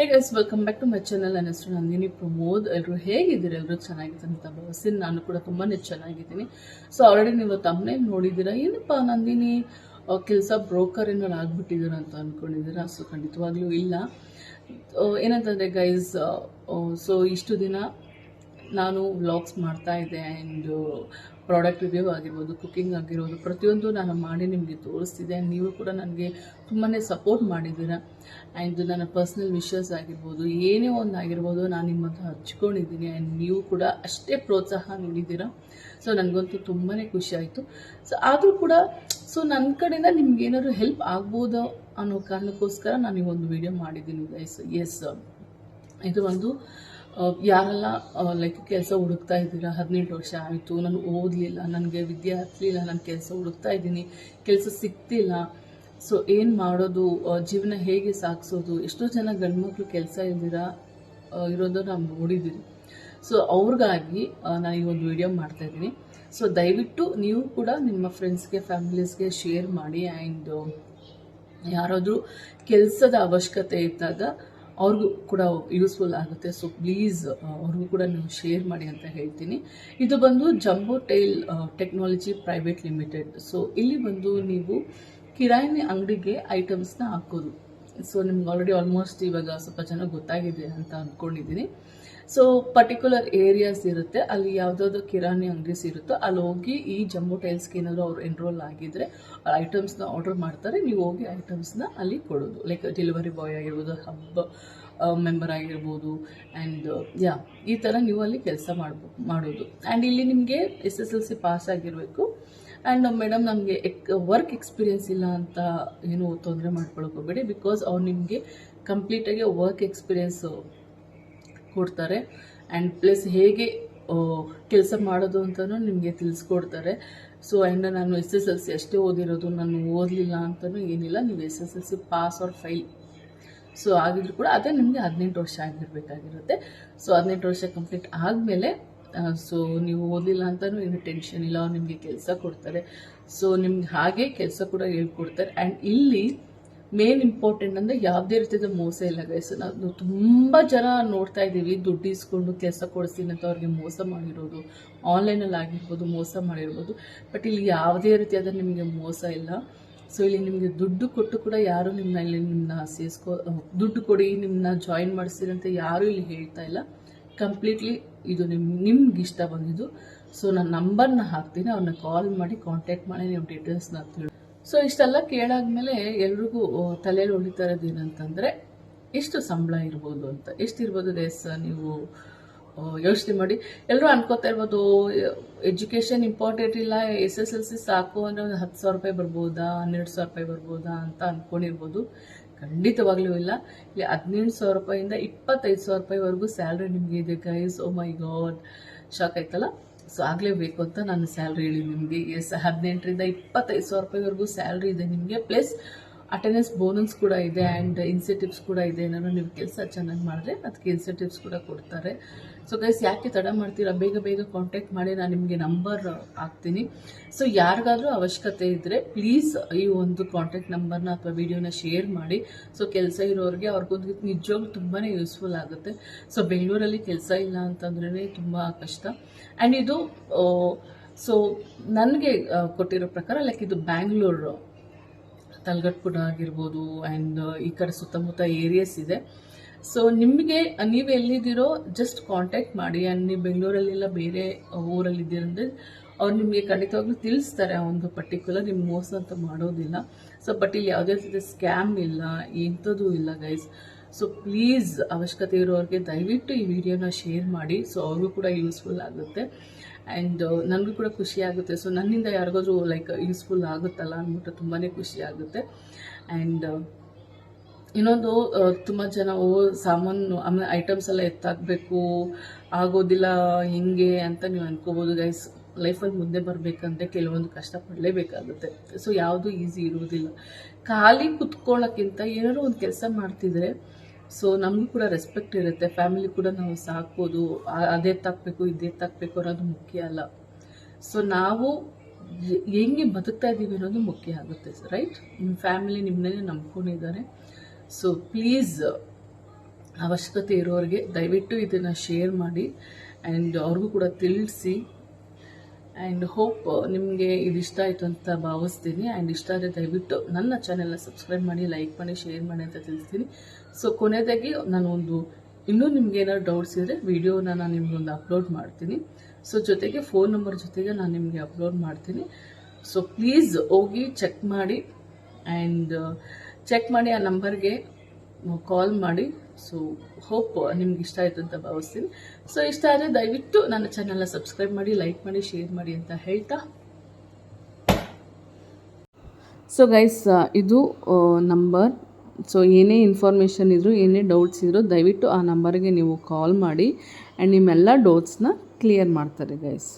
Hey guys welcome back to my channel ನನ್ನ ಹೆಸರು ನಂದಿನಿ ಪ್ರಮೋದ್. ಎಲ್ಲರೂ ಹೇಗಿದ್ದೀರಿ? ಎಲ್ಲರೂ ಚೆನ್ನಾಗಿದೆ ಅಂತ ಭಾವಿಸ್ತೀನಿ. ನಾನು ಕೂಡ ತುಂಬಾ ಚೆನ್ನಾಗಿದ್ದೀನಿ. ಸೊ ಆಲ್ರೆಡಿ ನೀವು ತಮ್ಮನೇ ನೋಡಿದ್ದೀರಾ? ಏನಪ್ಪ ನಂದಿನಿ? ಕೆಲಸ ಬ್ರೋಕರ್ ಏನಾರು ಆಗ್ಬಿಟ್ಟಿದ್ದೀರಾ ಅಂತ ಅಂದ್ಕೊಂಡಿದ್ದೀರಾ ಸೊ ಖಂಡಿತವಾಗ್ಲೂ ಇಲ್ಲ. ಏನಂತಂದರೆ ಗೈಸ್ ಸೊ ಇಷ್ಟು ದಿನ ನಾನು ವ್ಲಾಗ್ಸ್ ಮಾಡ್ತಾ ಇದ್ದೆ ಆ್ಯಂಡ್ ಪ್ರಾಡಕ್ಟ್ ರಿವ್ಯೂ ಆಗಿರ್ಬೋದು, ಕುಕಿಂಗ್ ಆಗಿರ್ಬೋದು, ಪ್ರತಿಯೊಂದು ನಾನು ಮಾಡಿ ನಿಮಗೆ ತೋರಿಸ್ತಿದ್ದೆ ನೀವು ಕೂಡ ನನಗೆ ತುಂಬಾ ಸಪೋರ್ಟ್ ಮಾಡಿದ್ದೀರ. ಆ್ಯಂಡ್ ನನ್ನ ಪರ್ಸ್ನಲ್ ವಿಷಸ್ ಆಗಿರ್ಬೋದು, ಏನೇ ಒಂದು ಆಗಿರ್ಬೋದು, ನಾನು ನಿಮ್ಮ ಹತ್ರ ಹಚ್ಕೊಂಡಿದ್ದೀನಿ. ಆ್ಯಂಡ್ ನೀವು ಕೂಡ ಅಷ್ಟೇ ಪ್ರೋತ್ಸಾಹ ನೀಡಿದ್ದೀರ. ಸೊ ನನಗಂತೂ ತುಂಬಾ ಖುಷಿ ಆಯಿತು. ಸೊ ಆದರೂ ಕೂಡ ಸೊ ನನ್ನ ಕಡೆಯಿಂದ ನಿಮ್ಗೆ ಹೆಲ್ಪ್ ಆಗ್ಬೋದು ಅನ್ನೋ ಕಾರಣಕ್ಕೋಸ್ಕರ ನಾನು ಈ ಒಂದು ವಿಡಿಯೋ ಮಾಡಿದ್ದೀನಿ ಗೈಸ್ ಎಸ್ ಇದು ಒಂದು ಯಾರೆಲ್ಲ ಲೈಕ್ ಕೆಲಸ ಹುಡುಕ್ತಾ ಇದ್ದೀರಾ? ಹದಿನೆಂಟು ವರ್ಷ ಆಯಿತು, ನಾನು ಓದಲಿಲ್ಲ, ನನಗೆ ವಿದ್ಯೆ ಹತ್ತಲಿಲ್ಲ ನಾನು ಕೆಲಸ ಹುಡುಕ್ತಾ ಇದ್ದೀನಿ, ಕೆಲಸ ಸಿಗ್ತಿಲ್ಲ. ಸೊ ಏನು ಮಾಡೋದು? ಜೀವನ ಹೇಗೆ ಸಾಗಿಸೋದು? ಎಷ್ಟೋ ಜನ ಗಂಡು ಮಕ್ಕಳು ಕೆಲಸ ಇಲ್ದಿರ? ಇರೋದು ನಾವು ನೋಡಿದ್ದೀನಿ ಸೊ ಅವ್ರಿಗಾಗಿ ನಾನು ಈ ಒಂದು ವಿಡಿಯೋ ಮಾಡ್ತಾ ಇದ್ದೀನಿ. ಸೊ ದಯವಿಟ್ಟು ನೀವು ಕೂಡ ನಿಮ್ಮ ಫ್ರೆಂಡ್ಸ್ಗೆ ಫ್ಯಾಮಿಲೀಸ್ಗೆ ಶೇರ್ ಮಾಡಿ ಆ್ಯಂಡ್ ಯಾರಾದರೂ ಕೆಲಸದ ಅವಶ್ಯಕತೆ ಇದ್ದಾಗ ಅವ್ರಿಗೂ ಕೂಡ ಯೂಸ್ಫುಲ್ ಆಗುತ್ತೆ. ಸೊ ಪ್ಲೀಸ್ ಅವ್ರಿಗೂ ಕೂಡ ನೀವು ಶೇರ್ ಮಾಡಿ ಅಂತ ಹೇಳ್ತೀನಿ. ಇದು ಬಂದು jumbo tile technology private limited so ಇಲ್ಲಿ ಬಂದು ನೀವು ಕಿರಾಣಿ ಅಂಗಡಿಗೆ ಐಟಮ್ಸ್ನ ಹಾಕೋದು. ಸೊ ನಿಮ್ಗೆ ಆಲ್ರೆಡಿ ಆಲ್ಮೋಸ್ಟ್ ಇವಾಗ ಸ್ವಲ್ಪ ಜನ ಗೊತ್ತಾಗಿದೆ ಅಂತ ಅಂದ್ಕೊಂಡಿದ್ದೀನಿ ಸೊ ಪರ್ಟಿಕ್ಯುಲರ್ ಏರಿಯಾಸ್ ಇರುತ್ತೆ. ಅಲ್ಲಿ ಯಾವುದಾದ್ರು ಕಿರಾಣಿ ಅಂಗಡೀಸ್ ಇರುತ್ತೋ ಅಲ್ಲಿ ಹೋಗಿ ಈ ಜಂಬೋ ಟೈಲ್ಸ್ಗೆ ಏನಾದರೂ ಅವ್ರು ಎನ್ರೋಲ್ ಆಗಿದ್ರೆ ಐಟಮ್ಸ್ನ ಆರ್ಡರ್ ಮಾಡ್ತಾರೆ. ನೀವು ಹೋಗಿ ಐಟಮ್ಸ್ನ ಅಲ್ಲಿ ಕೊಡೋದು. ಲೈಕ್ ಡೆಲಿವರಿ ಬಾಯ್ ಆಗಿರ್ಬೋದು ಹಬ್ಬ ಮೆಂಬರ್ ಆಗಿರ್ಬೋದು ಆ್ಯಂಡ್ ಯಾ ಈ ಥರ ನೀವು ಅಲ್ಲಿ ಕೆಲಸ ಮಾಡ್ಬೋ, ಮಾಡೋದು. ಆ್ಯಂಡ್ ಇಲ್ಲಿ ನಿಮಗೆ S S L C pass ಆಗಿರಬೇಕು. ಆ್ಯಂಡ್ ಮೇಡಮ್ ನಮಗೆ ಎಕ್ ವರ್ಕ್ ಎಕ್ಸ್ಪೀರಿಯೆನ್ಸ್ ಇಲ್ಲ ಅಂತ ಏನು ತೊಂದರೆ ಮಾಡ್ಕೊಳಕ್ಕೆ ಬಿಕಾಸ್ ಅವ್ರು ನಿಮಗೆ ಕಂಪ್ಲೀಟಾಗಿ ವರ್ಕ್ ಎಕ್ಸ್ಪೀರಿಯೆನ್ಸು ಕೊಡ್ತಾರೆ. ಆ್ಯಂಡ್ ಪ್ಲಸ್ ಹೇಗೆ ಕೆಲಸ ಮಾಡೋದು ಅಂತಲೂ ನಿಮಗೆ ತಿಳಿಸ್ಕೊಡ್ತಾರೆ. ಸೊ ಆ್ಯಂಡ್ ನಾನು ಎಸ್ ಎಸ್ ಎಲ್ ಸಿ ಅಷ್ಟೇ ಓದಿರೋದು, ನಾನು ಓದಲಿಲ್ಲ ಅಂತಲೂ ಏನಿಲ್ಲ, ನೀವು S S L C pass or fail so ಆಗಿದ್ರು ಕೂಡ ಅದೇ ನಿಮಗೆ ಹದಿನೆಂಟು ವರ್ಷ ಆಗಿರಬೇಕಾಗಿರುತ್ತೆ. ಸೊ ಹದಿನೆಂಟು ವರ್ಷ ಕಂಪ್ಲೀಟ್ ಆದಮೇಲೆ ಸೊ ನೀವು ಓದಲಿಲ್ಲ ಅಂತಲೂ ಏನು ಟೆನ್ಷನ್ ಇಲ್ಲ, ಅವ್ರು ನಿಮಗೆ ಕೆಲಸ ಕೊಡ್ತಾರೆ. ಸೊ ನಿಮ್ಗೆ ಹಾಗೆ ಕೆಲಸ ಕೂಡ ಹೇಳ್ಕೊಡ್ತಾರೆ. ಆ್ಯಂಡ್ ಇಲ್ಲಿ ಮೇನ್ ಇಂಪಾರ್ಟೆಂಟ್ ಅಂದರೆ ಯಾವುದೇ ರೀತಿಯ ಮೋಸ ಇಲ್ಲ ಗೈಸ್ ನಾವು ತುಂಬ ಜನ ನೋಡ್ತಾ ಇದ್ದೀವಿ, ದುಡ್ಡು ಇಸ್ಕೊಂಡು ಕೆಲಸ ಕೊಡಿಸ್ತೀನಿ ಅಂತ ಅವ್ರಿಗೆ ಮೋಸ ಮಾಡಿರೋದು. ಆನ್ಲೈನಲ್ಲಿ ಆಗಿರ್ಬೋದು, ಮೋಸ ಮಾಡಿರ್ಬೋದು. ಬಟ್ ಇಲ್ಲಿ ಯಾವುದೇ ರೀತಿಯಾದ ನಿಮಗೆ ಮೋಸ ಇಲ್ಲ. ಸೊ ಇಲ್ಲಿ ನಿಮಗೆ ದುಡ್ಡು ಕೊಟ್ಟು ಕೂಡ ಯಾರು ನಿಮ್ಮನ್ನ ಇಲ್ಲಿ ನಿಮ್ಮನ್ನ ಸೇರಿಸ್ಕೊ, ದುಡ್ಡು ಕೊಡಿ ನಿಮ್ಮನ್ನ ಜಾಯಿನ್ ಮಾಡಿಸ್ತೀರಿ ಅಂತ ಯಾರೂ ಇಲ್ಲಿ ಹೇಳ್ತಾ ಇಲ್ಲ. ಕಂಪ್ಲೀಟ್ಲಿ ಇದು ನಿಮ್ಮ ನಿಮ್ಗೆ ಇಷ್ಟ ಬಂದಿದ್ದು. ಸೊ ನಾನು ನಂಬರ್ನ ಹಾಕ್ತೀನಿ, ಅವ್ರನ್ನ ಕಾಲ್ ಮಾಡಿ ಕಾಂಟ್ಯಾಕ್ಟ್ ಮಾಡಿ ನಿಮ್ಮ ಡೀಟೇಲ್ಸ್ನ ತಿಳಿ ಸೊ ಇಷ್ಟೆಲ್ಲ ಕೇಳಾದ್ಮೇಲೆ ಎಲ್ರಿಗೂ ತಲೆಯಲ್ಲಿ ಹೊಳಿತಾ ಇರೋದು ಏನಂತಂದರೆ, ಎಷ್ಟು ಸಂಬಳ ಇರ್ಬೋದು ಅಂತ. ಎಷ್ಟು ಎಷ್ಟಿರ್ಬೋದು ದೇಶ ನೀವು ಯೋಚನೆ ಮಾಡಿ. ಎಲ್ಲರೂ ಅನ್ಕೋತಾ ಇರ್ಬೋದು ಎಜುಕೇಷನ್ ಇಂಪಾರ್ಟೆಂಟ್ ಇಲ್ಲ ಎಸ್ ಎಸ್ ಎಲ್ ಸಿ ಸಾಕು ಅಂದರೆ ಒಂದು ಹತ್ತು ಸಾವಿರ ರೂಪಾಯಿ ಬರ್ಬೋದಾ, ಹನ್ನೆರಡು ಸಾವಿರ ರೂಪಾಯಿ ಬರ್ಬೋದಾ ಅಂತ ಅಂದ್ಕೊಂಡಿರ್ಬೋದು ಖಂಡಿತವಾಗ್ಲೂ ಇಲ್ಲ. ಇಲ್ಲಿ ಹದಿನೆಂಟು ಸಾವಿರ ರೂಪಾಯಿಂದ ಇಪ್ಪತ್ತೈದು ಸಾವಿರ ರೂಪಾಯಿವರೆಗೂ ಸ್ಯಾಲ್ರಿ ನಿಮಗೆ ಇದೆ guys oh my god shock ಆಯ್ತಲ್ಲ? ಸೊ ಆಗಲೇಬೇಕು ಅಂತ ನಾನು ಸ್ಯಾಲ್ರಿ ಹೇಳಿ ನಿಮಗೆ. ಎಸ್ ಹದಿನೆಂಟರಿಂದ ಇಪ್ಪತ್ತೈದು ಸಾವಿರ ರೂಪಾಯಿವರೆಗೂ ಸ್ಯಾಲ್ರಿ ಇದೆ ನಿಮಗೆ. ಪ್ಲಸ್ ಅಟೆಂಡೆನ್ಸ್ ಬೋನಸ್ ಕೂಡ ಇದೆ ಆ್ಯಂಡ್ ಇನ್ಸೆಂಟಿವ್ಸ್ ಕೂಡ ಇದೆ. ಏನಾದ್ರು ನೀವು ಕೆಲಸ ಚೆನ್ನಾಗಿ ಮಾಡಿದ್ರೆ ಅದಕ್ಕೆ ಇನ್ಸೆಂಟಿವ್ಸ್ ಕೂಡ ಕೊಡ್ತಾರೆ. ಸೊ ಗೈಸ್ ಯಾಕೆ ತಡ ಮಾಡ್ತೀರಾ? ಬೇಗ ಬೇಗ ಕಾಂಟ್ಯಾಕ್ಟ್ ಮಾಡಿ, ನಾನು ನಿಮಗೆ ನಂಬರ್ ಹಾಕ್ತೀನಿ. ಸೊ ಯಾರಿಗಾದ್ರೂ ಅವಶ್ಯಕತೆ ಇದ್ದರೆ ಪ್ಲೀಸ್ ಈ ಒಂದು ಕಾಂಟ್ಯಾಕ್ಟ್ ನಂಬರ್ನ ಅಥವಾ ವಿಡಿಯೋನ ಶೇರ್ ಮಾಡಿ. ಸೊ ಕೆಲಸ ಇರೋರಿಗೆ ಅವ್ರಿಗೊಂದು ನಿಜವಾಗ್ಲೂ ತುಂಬಾ ಯೂಸ್ಫುಲ್ ಆಗುತ್ತೆ. ಸೊ ಬೆಂಗಳೂರಲ್ಲಿ ಕೆಲಸ ಇಲ್ಲ ಅಂತಂದ್ರೇ ತುಂಬ ಕಷ್ಟ. ಆ್ಯಂಡ್ ಇದು ಸೊ ನನಗೆ ಕೊಟ್ಟಿರೋ ಪ್ರಕಾರ ಲೈಕ್ ಇದು ಬ್ಯಾಂಗ್ಳೂರು ತಲಗಟ್ಪುರ ಆಗಿರ್ಬೋದು ಆ್ಯಂಡ್ ಈ ಕಡೆ ಸುತ್ತಮುತ್ತ ಏರಿಯಾಸ್ ಇದೆ. ಸೊ ನಿಮಗೆ ನೀವು ಎಲ್ಲಿದ್ದೀರೋ ಜಸ್ಟ್ ಕಾಂಟ್ಯಾಕ್ಟ್ ಮಾಡಿ. ಆ್ಯಂಡ್ ನೀವು ಬೆಂಗಳೂರಲ್ಲಿಲ್ಲ ಬೇರೆ ಊರಲ್ಲಿದ್ದೀರಂದ್ರೆ ಅವ್ರು ನಿಮಗೆ ಖಂಡಿತವಾಗ್ಲೂ ತಿಳಿಸ್ತಾರೆ, ಆ ಒಂದು ಪರ್ಟಿಕ್ಯುಲರ್ ನಿಮ್ಮ ಮೋಸ ಅಂತ ಮಾಡೋದಿಲ್ಲ. ಸೊ ಬಟ್ ಇಲ್ಲಿ ಯಾವುದೇ ರೀತಿಯ ಸ್ಕ್ಯಾಮ್ ಇಲ್ಲ ಎಂಥದ್ದು ಇಲ್ಲ ಗೈಸ್ ಸೊ ಪ್ಲೀಸ್ ಅವಶ್ಯಕತೆ ಇರೋರಿಗೆ ದಯವಿಟ್ಟು ಈ ವಿಡಿಯೋನ ಶೇರ್ ಮಾಡಿ. ಸೊ ಅವ್ರಿಗೂ ಕೂಡ ಯೂಸ್ಫುಲ್ ಆಗುತ್ತೆ. ಆ್ಯಂಡ್ ನನಗೂ ಕೂಡ ಖುಷಿ ಆಗುತ್ತೆ. ಸೊ ನನ್ನಿಂದ ಯಾರಿಗಾದ್ರೂ ಲೈಕ್ ಯೂಸ್ಫುಲ್ ಆಗುತ್ತಲ್ಲ ಅಂದ್ಬಿಟ್ಟು ತುಂಬಾ ಖುಷಿ ಆಗುತ್ತೆ. ಆ್ಯಂಡ್ ಇನ್ನೊಂದು ತುಂಬ ಜನ, ಓ, ಸಾಮಾನು ಆಮೇಲೆ ಐಟಮ್ಸ್ ಎಲ್ಲ ಎತ್ತಾಕಬೇಕು, ಆಗೋದಿಲ್ಲ, ಹಿಂಗೆ ಅಂತ ನೀವು ಅನ್ಕೋಬೋದು ಗೈಸ್ ಲೈಫಲ್ಲಿ ಮುಂದೆ ಬರಬೇಕಂದ್ರೆ ಕೆಲವೊಂದು ಕಷ್ಟಪಡಲೇಬೇಕಾಗುತ್ತೆ ಸೊ ಯಾವುದು ಈಸಿ ಇರುವುದಿಲ್ಲ ಖಾಲಿ ಕುತ್ಕೊಳ್ಳೋಕ್ಕಿಂತ ಏನಾದ್ರು ಒಂದು ಕೆಲಸ ಮಾಡ್ತಿದ್ರೆ ಸೊ ನಮಗೂ ಕೂಡ ರೆಸ್ಪೆಕ್ಟ್ ಇರುತ್ತೆ. ಫ್ಯಾಮಿಲಿ ಕೂಡ ನಾವು ಸಾಕ್ಬೋದು. ಅದೇ ತಾಕಬೇಕು, ಇದೇ ತಾಕಬೇಕು ಅನ್ನೋದು ಮುಖ್ಯ ಅಲ್ಲ. ಸೊ ನಾವು ಹೆಂಗೆ ಬದುಕ್ತಾ ಇದ್ದೀವಿ ಅನ್ನೋದು ಮುಖ್ಯ ಆಗುತ್ತೆ ರೈಟ್ ನಿಮ್ಮ ಫ್ಯಾಮಿಲಿ ನಿಮ್ಮನ್ನೇ ನಂಬ್ಕೊಂಡಿದ್ದಾರೆ. ಸೊ ಪ್ಲೀಸ್ ಅವಶ್ಯಕತೆ ಇರೋರಿಗೆ ದಯವಿಟ್ಟು ಇದನ್ನು ಶೇರ್ ಮಾಡಿ. ಆ್ಯಂಡ್ ಅವ್ರಿಗೂ ಕೂಡ ತಿಳಿಸಿ. ಆ್ಯಂಡ್ ಹೋಪ್ ನಿಮಗೆ ಇದು ಇಷ್ಟ ಆಯಿತು ಅಂತ ಭಾವಿಸ್ತೀನಿ. ಆ್ಯಂಡ್ ಇಷ್ಟ ಆದರೆ ದಯವಿಟ್ಟು ನನ್ನ ಚಾನೆಲ್ನ ಸಬ್ಸ್ಕ್ರೈಬ್ ಮಾಡಿ ಲೈಕ್ ಮಾಡಿ ಶೇರ್ ಮಾಡಿ ಅಂತ ತಿಳಿಸ್ತೀನಿ. ಸೊ ಕೊನೆಯದಾಗಿ ನಾನೊಂದು ಇನ್ನೂ ನಿಮ್ಗೆ ಏನಾದ್ರು ಡೌಟ್ಸ್ ಇದ್ದರೆ ವಿಡಿಯೋನ ನಾನು ನಿಮ್ಗೊಂದು ಅಪ್ಲೋಡ್ ಮಾಡ್ತೀನಿ. ಸೊ ಜೊತೆಗೆ ಫೋನ್ ನಂಬರ್ ಜೊತೆಗೆ ನಾನು ನಿಮಗೆ ಅಪ್ಲೋಡ್ ಮಾಡ್ತೀನಿ. ಸೊ ಪ್ಲೀಸ್ ಹೋಗಿ ಚೆಕ್ ಮಾಡಿ. ಆ್ಯಂಡ್ ಚೆಕ್ ಮಾಡಿ ಆ ನಂಬರ್ಗೆ ಕಾಲ್ ಮಾಡಿ. ಸೊ ಹೋಪ್ ನಿಮ್ಗೆ ಇಷ್ಟ ಆಯಿತು ಅಂತ ಭಾವಿಸ್ತೀನಿ. ಸೊ ಇಷ್ಟ ಆದರೆ ದಯವಿಟ್ಟು ನನ್ನ ಚಾನಲ್ನ ಸಬ್ಸ್ಕ್ರೈಬ್ ಮಾಡಿ ಲೈಕ್ ಮಾಡಿ ಶೇರ್ ಮಾಡಿ ಅಂತ ಹೇಳ್ತಾ. ಸೊ ಗೈಸ್ ಇದು ನಂಬರ್ ಸೊ ಏನೇ ಇನ್ಫಾರ್ಮೇಷನ್ ಇದ್ದರೂ ಏನೇ ಡೌಟ್ಸ್ ಇದ್ದರೂ ದಯವಿಟ್ಟು ಆ ನಂಬರ್ಗೆ ನೀವು ಕಾಲ್ ಮಾಡಿ. ಆ್ಯಂಡ್ ನಿಮ್ಮೆಲ್ಲ ಡೌಟ್ಸ್ನ ಕ್ಲಿಯರ್ ಮಾಡ್ತಾರೆ ಗೈಸ್